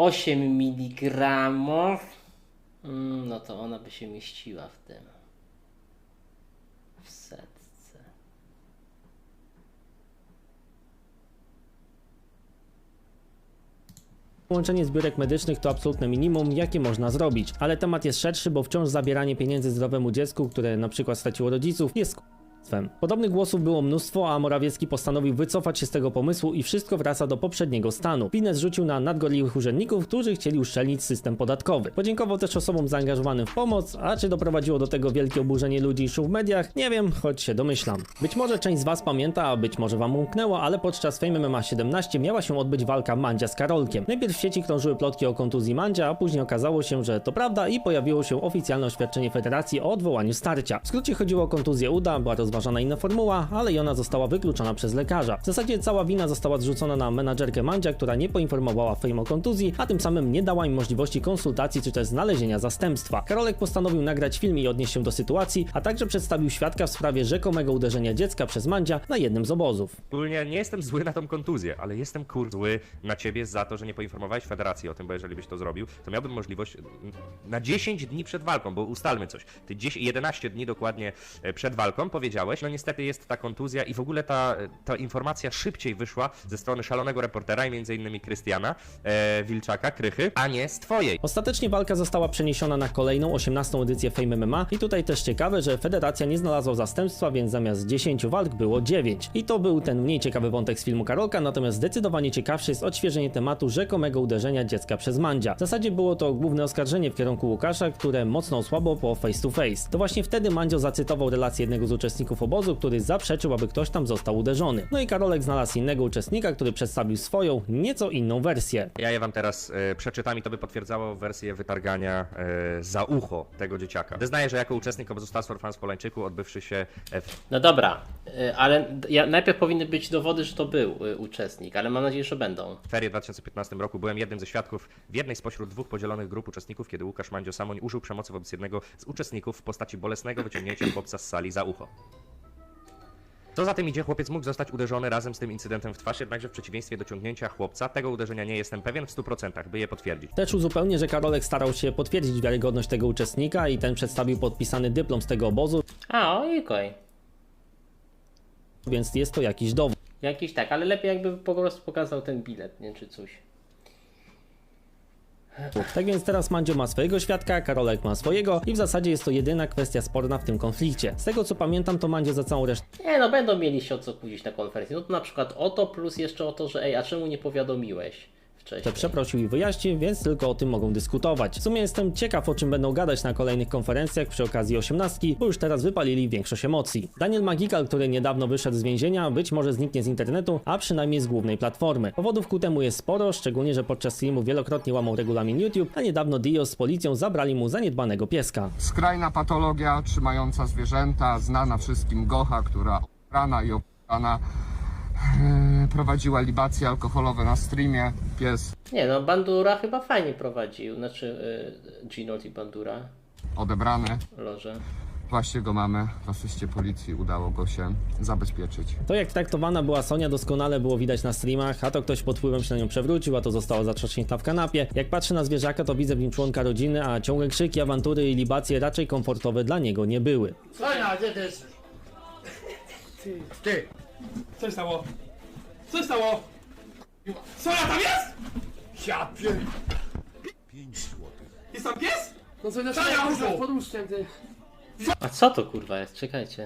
8 mg. Mm, no to ona by się mieściła w tym. W setce. Połączenie zbiórek medycznych to absolutne minimum, jakie można zrobić. Ale temat jest szerszy, bo wciąż zabieranie pieniędzy zdrowemu dziecku, które na przykład straciło rodziców, jest Podobnych głosów było mnóstwo, a Morawiecki postanowił wycofać się z tego pomysłu i wszystko wraca do poprzedniego stanu. Pinę zrzucił na nadgorliwych urzędników, którzy chcieli uszczelnić system podatkowy. Podziękował też osobom zaangażowanym w pomoc, a czy doprowadziło do tego wielkie oburzenie ludzi i szum w mediach? Nie wiem, choć się domyślam. Być może część z was pamięta, a być może wam umknęło, ale podczas Fame MMA 17 miała się odbyć walka Mandzia z Karolkiem. Najpierw w sieci krążyły plotki o kontuzji Mandzia, a później okazało się, że to prawda i pojawiło się oficjalne oświadczenie federacji o odwołaniu starcia. W skrócie chodziło o kontuzję uda, była rozważana inna formuła, ale i ona została wykluczona przez lekarza. W zasadzie cała wina została zrzucona na menadżerkę Mandzia, która nie poinformowała Fame o kontuzji, a tym samym nie dała im możliwości konsultacji czy też znalezienia zastępstwa. Karolek postanowił nagrać film i odnieść się do sytuacji, a także przedstawił świadka w sprawie rzekomego uderzenia dziecka przez Mandzia na jednym z obozów. Ogólnie nie jestem zły na tą kontuzję, ale jestem kur zły na ciebie za to, że nie poinformowałeś federacji o tym, bo jeżeli byś to zrobił, to miałbym możliwość mm, na 10 dni przed walką, bo ustalmy coś. Ty 10, 11 dni dokładnie e, przed walką powiedziałeś, no niestety jest ta kontuzja i w ogóle ta, ta informacja szybciej wyszła ze strony szalonego reportera i między innymi Krystiana e, Wilczaka, Krychy, a nie z twojej. Ostatecznie walka została przeniesiona na kolejną 18 edycję Fame MMA i tutaj też ciekawe, że federacja nie znalazła zastępstwa, więc zamiast 10 walk było 9. I to był ten mniej ciekawy wątek z filmu Karolka, natomiast zdecydowanie ciekawszy jest odświeżenie tematu rzekomego uderzenia dziecka przez Mandzia. W zasadzie było to główne oskarżenie w kierunku Łukasza, które mocno osłabło po face to face. To właśnie wtedy Mandzio zacytował relację jednego z uczestników obozu, który zaprzeczył, aby ktoś tam został uderzony. No i Karolek znalazł innego uczestnika, który przedstawił swoją, nieco inną wersję. Ja je wam teraz e, przeczytam i to by potwierdzało wersję wytargania e, za ucho tego dzieciaka. Wyznaję, że jako uczestnik obozu Stars for Fans w Polańczyku odbywszy się e, w No dobra, y, ale ja, najpierw powinny być dowody, że to był y, uczestnik, ale mam nadzieję, że będą. ferie w 2015 roku byłem jednym ze świadków w jednej spośród dwóch podzielonych grup uczestników, kiedy Łukasz Mandzio Samoń użył przemocy wobec jednego z uczestników w postaci bolesnego wyciągnięcia chłopca z sali za ucho. Co za tym idzie, chłopiec mógł zostać uderzony razem z tym incydentem w twarz, jednakże w przeciwieństwie do ciągnięcia chłopca, tego uderzenia nie jestem pewien w 100%, by je potwierdzić. Też uzupełnię, że Karolek starał się potwierdzić wiarygodność tego uczestnika i ten przedstawił podpisany dyplom z tego obozu, A, ojej. więc jest to jakiś dowód. Jakiś tak, ale lepiej jakby po prostu pokazał ten bilet, nie, czy coś. Tak więc teraz Mandzio ma swojego świadka, Karolek ma swojego i w zasadzie jest to jedyna kwestia sporna w tym konflikcie. Z tego co pamiętam, to Mandzio za całą resztę Nie no, będą mieli się o co kłócić na konferencji. No to na przykład o to, plus jeszcze o to, że ej, a czemu nie powiadomiłeś wcześniej? przeprosił i wyjaśnił, więc tylko o tym mogą dyskutować. W sumie jestem ciekaw o czym będą gadać na kolejnych konferencjach przy okazji osiemnastki, bo już teraz wypalili większość emocji. Daniel Magikal, który niedawno wyszedł z więzienia, być może zniknie z internetu, a przynajmniej z głównej platformy. Powodów ku temu jest sporo, szczególnie, że podczas streamu wielokrotnie łamał regulamin YouTube, a niedawno Dio z policją zabrali mu zaniedbanego pieska. Skrajna patologia trzymająca zwierzęta, znana wszystkim Gocha, która rana i obrana e, prowadziła libacje alkoholowe na streamie. Pies Nie no, Bandura chyba fajnie prowadził, znaczy y, Ginot i Bandura, odebrany. loże. Właśnie go mamy w asyście policji. Udało go się zabezpieczyć. To jak traktowana była Sonia doskonale było widać na streamach, a to ktoś pod wpływem się na nią przewrócił, a to została zatrzaśnięta w kanapie. Jak patrzę na zwierzaka, to widzę w nim członka rodziny, a ciągłe krzyki, awantury i libacje raczej komfortowe dla niego nie były. Sonia, gdzie ty jesteś? Ty! Co się stało? Co się stało? Sonia tam jest? Ja pier... Jest tam pies? No co, Urzu! pod łóżkiem, ty. A co to kurwa jest? Czekajcie.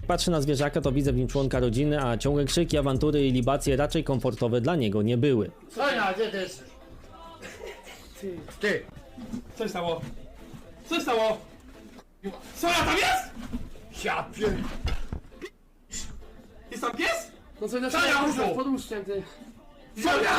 Jak patrzę na zwierzaka, to widzę w nim członka rodziny, a ciągłe krzyki, awantury i libacje raczej komfortowe dla niego nie były. Sonia, gdzie ty jesteś? Ty. Ty! Co się stało? Co się stało? Sonia tam jest? Ja pier... No co, inaczej Sonia, pod, Urzu! pod łóżkiem, ty. Sonia!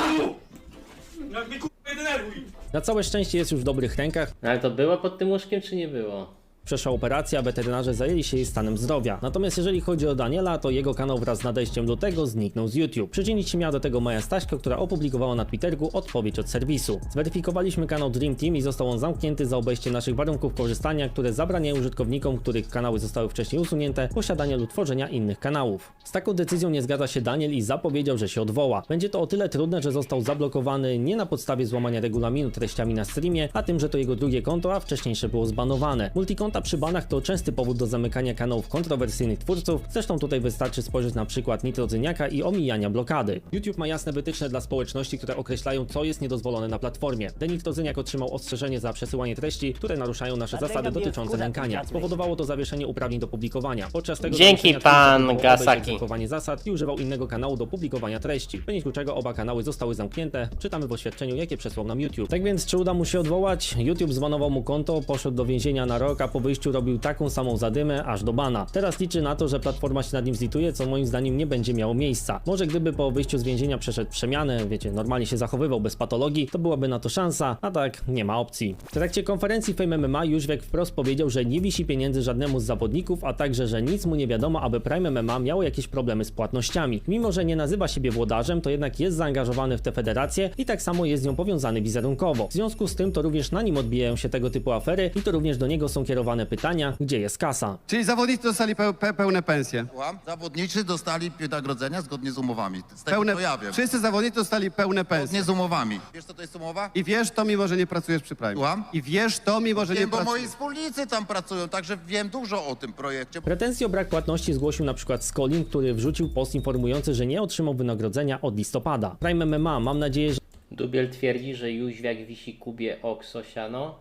Jak mnie kurwa nie denerwuj! Na całe szczęście jest już w dobrych rękach, No ale to było pod tym łóżkiem, czy nie było? Przeszła operacja, weterynarze zajęli się jej stanem zdrowia. Natomiast jeżeli chodzi o Daniela, to jego kanał wraz z nadejściem lutego zniknął z YouTube. Przyczynić się miała do tego Maja Staśko, która opublikowała na Twitterku odpowiedź od serwisu. Zweryfikowaliśmy kanał Dream Team i został on zamknięty za obejście naszych warunków korzystania, które zabraniają użytkownikom, których kanały zostały wcześniej usunięte, posiadania lub tworzenia innych kanałów. Z taką decyzją nie zgadza się Daniel i zapowiedział, że się odwoła. Będzie to o tyle trudne, że został zablokowany nie na podstawie złamania regulaminu treściami na streamie, a tym, że to jego drugie konto, a wcześniejsze było zbanowane. Multikonta przy banach to częsty powód do zamykania kanałów kontrowersyjnych twórców, zresztą tutaj wystarczy spojrzeć na przykład Nitrozyniaka i omijania blokady. YouTube ma jasne wytyczne dla społeczności, które określają, co jest niedozwolone na platformie. Denitrozyniak otrzymał ostrzeżenie za przesyłanie treści, które naruszają nasze zasady dotyczące nękania. Spowodowało to zawieszenie uprawnień do publikowania. Podczas tego Dzięki, pan Gasaki. zasad i używał innego kanału do publikowania treści, w wyniku czego oba kanały zostały zamknięte. Czytamy w oświadczeniu, jakie przesłał nam YouTube. Tak więc, czy uda mu się odwołać? YouTube zbanował mu konto, poszedł do więzienia na rok, a po wyjściu robił taką samą zadymę, aż do bana. Teraz liczy na to, że platforma się nad nim zlituje, co moim zdaniem nie będzie miało miejsca. Może gdyby po wyjściu z więzienia przeszedł przemianę, wiecie, normalnie się zachowywał bez patologii, to byłaby na to szansa, a tak nie ma opcji. W trakcie konferencji Fame MMA Jóźwiek wprost powiedział, że nie wisi pieniędzy żadnemu z zawodników, a także, że nic mu nie wiadomo, aby Prime MMA miało jakieś problemy z płatnościami. Mimo, że nie nazywa siebie włodarzem, to jednak jest zaangażowany w tę federację i tak samo jest z nią powiązany wizerunkowo. W związku z tym to również na nim odbijają się tego typu afery i to również do niego są kierowane pytania, gdzie jest kasa. Czyli zawodnicy dostali pe pe pełne pensje. Słucham? Zawodnicy dostali wynagrodzenia zgodnie z umowami. Z tego Pełne, co ja wiem. wszyscy zawodnicy dostali pełne pensje. Zgodnie z umowami. Wiesz co to jest umowa? I wiesz to, mimo że nie pracujesz przy Prime. Słucham? I wiesz to, mimo że nie Wiem, bo moi pracujesz. wspólnicy tam pracują, także wiem dużo o tym projekcie. Pretensje o brak płatności zgłosił na przykład Skolin, który wrzucił post informujący, że nie otrzymał wynagrodzenia od listopada. Prime MMA, mam nadzieję, że Dubiel twierdzi, że Jóźwiak wisi Kubie Okso siano.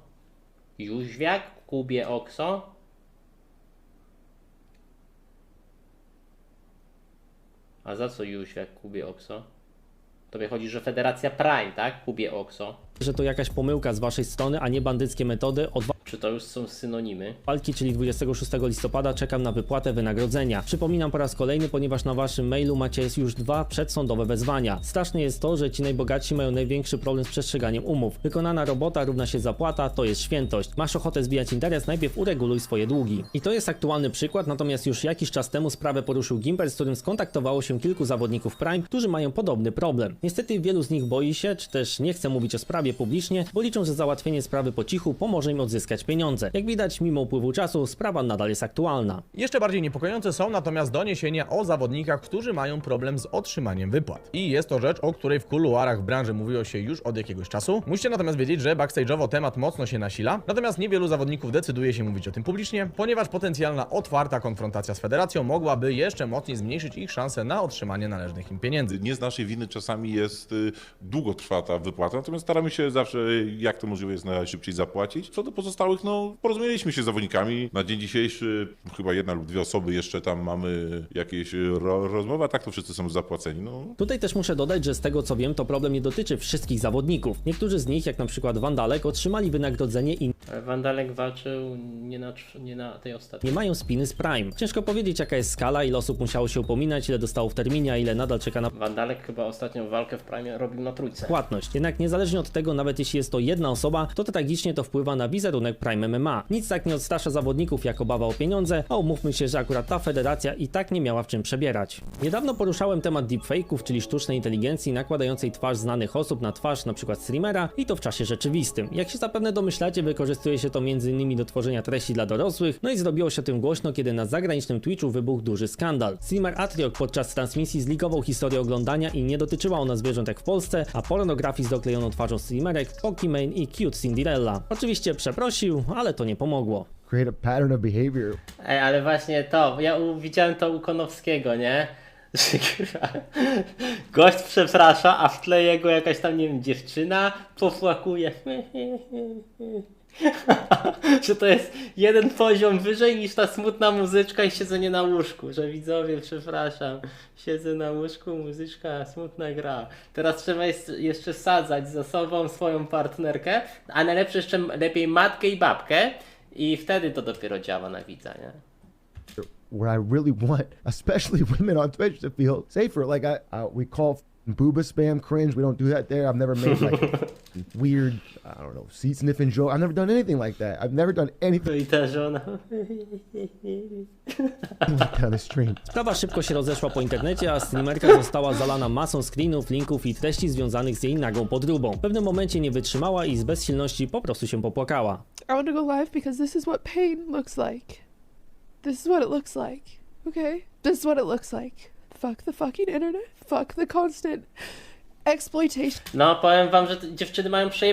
Jóźwiak Kubie Okso? A za co Jóźwiak Kubie Okso? Tobie chodzi, że Federacja Prime, tak? Kubie Okso. że to jakaś pomyłka z waszej strony, a nie bandyckie metody. Od Czy to już są synonimy? walki, czyli 26 listopada, czekam na wypłatę wynagrodzenia. Przypominam po raz kolejny, ponieważ na waszym mailu macie już dwa przedsądowe wezwania. Straszne jest to, że ci najbogatsi mają największy problem z przestrzeganiem umów. Wykonana robota równa się zapłata, to jest świętość. Masz ochotę zbijać interes, najpierw ureguluj swoje długi. I to jest aktualny przykład, natomiast już jakiś czas temu sprawę poruszył Gimper, z którym skontaktowało się kilku zawodników Prime, którzy mają podobny problem. Niestety wielu z nich boi się, czy też nie chce mówić o sprawie publicznie, bo liczą, że załatwienie sprawy po cichu pomoże im odzyskać pieniądze. Jak widać, mimo upływu czasu, sprawa nadal jest aktualna. Jeszcze bardziej niepokojące są natomiast doniesienia o zawodnikach, którzy mają problem z otrzymaniem wypłat. I jest to rzecz, o której w kuluarach w branży mówiło się już od jakiegoś czasu. Musicie natomiast wiedzieć, że backstage'owo temat mocno się nasila, natomiast niewielu zawodników decyduje się mówić o tym publicznie, ponieważ potencjalna otwarta konfrontacja z federacją mogłaby jeszcze mocniej zmniejszyć ich szanse na otrzymanie należnych im pieniędzy. Nie z naszej winy czasami jest, y, długo trwa ta wypłata, natomiast staramy się zawsze, jak to możliwe jest, najszybciej zapłacić. Co do pozostałych, no porozumieliśmy się z zawodnikami. Na dzień dzisiejszy chyba jedna lub dwie osoby jeszcze tam mamy jakieś ro rozmowy, a tak to wszyscy są zapłaceni. No, Tutaj też muszę dodać, że z tego co wiem, to problem nie dotyczy wszystkich zawodników. Niektórzy z nich, jak na przykład Wandalek, otrzymali wynagrodzenie i Ale Wandalek walczył nie na, nie na tej ostatniej. nie mają spiny z Prime. Ciężko powiedzieć, jaka jest skala, ile osób musiało się upominać, ile dostało w terminie, a ile nadal czeka na Wandalek chyba ostatnią walkę w Prime robił na trójce. płatność. Jednak niezależnie od tego, nawet jeśli jest to jedna osoba, to tragicznie to wpływa na wizerunek Prime MMA. Nic tak nie odstrasza zawodników jak obawa o pieniądze, a umówmy się, że akurat ta federacja i tak nie miała w czym przebierać. Niedawno poruszałem temat deepfake'ów, czyli sztucznej inteligencji nakładającej twarz znanych osób na twarz np. streamera i to w czasie rzeczywistym. Jak się zapewne domyślacie, wykorzystuje się to m.in. do tworzenia treści dla dorosłych, no i zrobiło się tym głośno, kiedy na zagranicznym Twitchu wybuchł duży skandal. Streamer Atriok podczas transmisji zlikował historię oglądania i nie dotyczyła ona zwierząt jak w Polsce, a pornografii z doklejoną twarzą streamerek, Pokimane i Cute Cinderella. Oczywiście przeprosił, ale to nie pomogło. create a pattern of behavior. Ej, ale właśnie to, ja u, widziałem to u Konowskiego, nie? Że kurwa, gość przeprasza, a w tle jego jakaś tam, nie wiem, dziewczyna popłakuje. że to jest jeden poziom wyżej niż ta smutna muzyczka i siedzenie na łóżku, że widzowie, przepraszam, siedzę na łóżku, muzyczka, smutna gra. Teraz trzeba jeszcze sadzać za sobą swoją partnerkę, a najlepsze jeszcze lepiej matkę i babkę i wtedy to dopiero działa na widza, nie? Where I really want, especially women on Twitch, to feel safer. Like I, I we call booba spam cringe. We don't do that there. I've never made like weird, I don't know, seat sniffing joke. I've never done anything like that. I've never done anything like that on the stream. Sprawa szybko się rozeszła po internecie, a streamerka została zalana masą screenów, linków i treści związanych z jej nagą podróbą. W pewnym momencie nie wytrzymała i z bezsilności po prostu się popłakała. I want to go live because this is what pain looks like. This is what it looks like. Okay? This is what it looks like. Fuck the fucking internet. Fuck the constant exploitation No powiem wam, że dziewczyny mają przejebane.